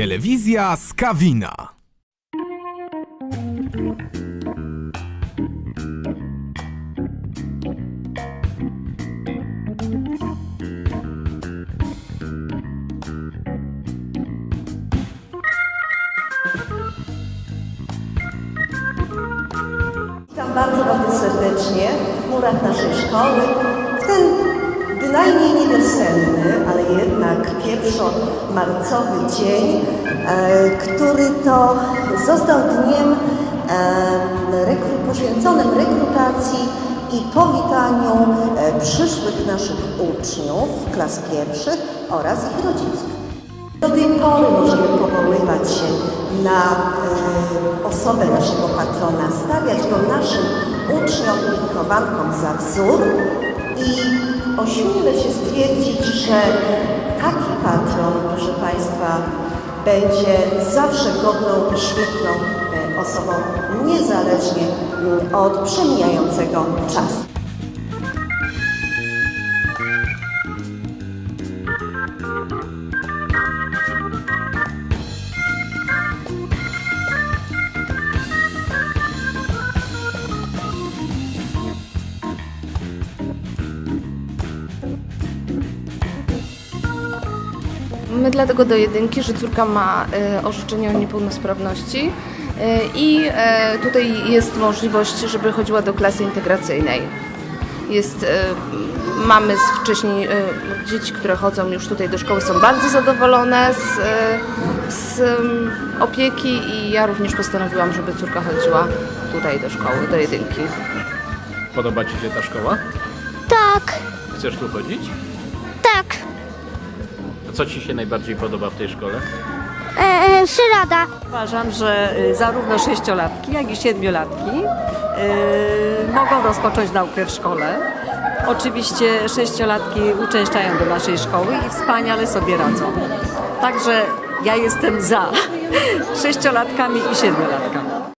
Telewizja Skawina. Witam bardzo, bardzo serdecznie w murach naszej szkoły. W ten bynajmniej niewiosenny, ale jednak pierwszomarcowy dzień, e, który to został dniem poświęconym rekrutacji i powitaniu e, przyszłych naszych uczniów klas pierwszych oraz ich rodziców. Do tej pory możemy powoływać się na e, osobę naszego patrona, stawiać go naszym uczniom i wychowankom za wzór i ośmielę się stwierdzić, że taki patron, proszę Państwa, będzie zawsze godną i świetną e, osobą, niezależnie od przemijającego czasu. My dlatego do jedynki, że córka ma e, orzeczenie o niepełnosprawności e, i e, tutaj jest możliwość, żeby chodziła do klasy integracyjnej. Jest, e, mamy z wcześniej, e, dzieci, które chodzą już tutaj do szkoły są bardzo zadowolone z, e, z opieki i ja również postanowiłam, żeby córka chodziła tutaj do szkoły, do jedynki. Podoba Ci się ta szkoła? Tak, Chcesz tu chodzić? tak. Co Ci się najbardziej podoba w tej szkole? E, e, Szyrada. Uważam, że y, zarówno sześciolatki, jak i siedmiolatki y, mogą rozpocząć naukę w szkole. Oczywiście sześciolatki uczęszczają do naszej szkoły i wspaniale sobie radzą. Także ja jestem za sześciolatkami i siedmiolatkami.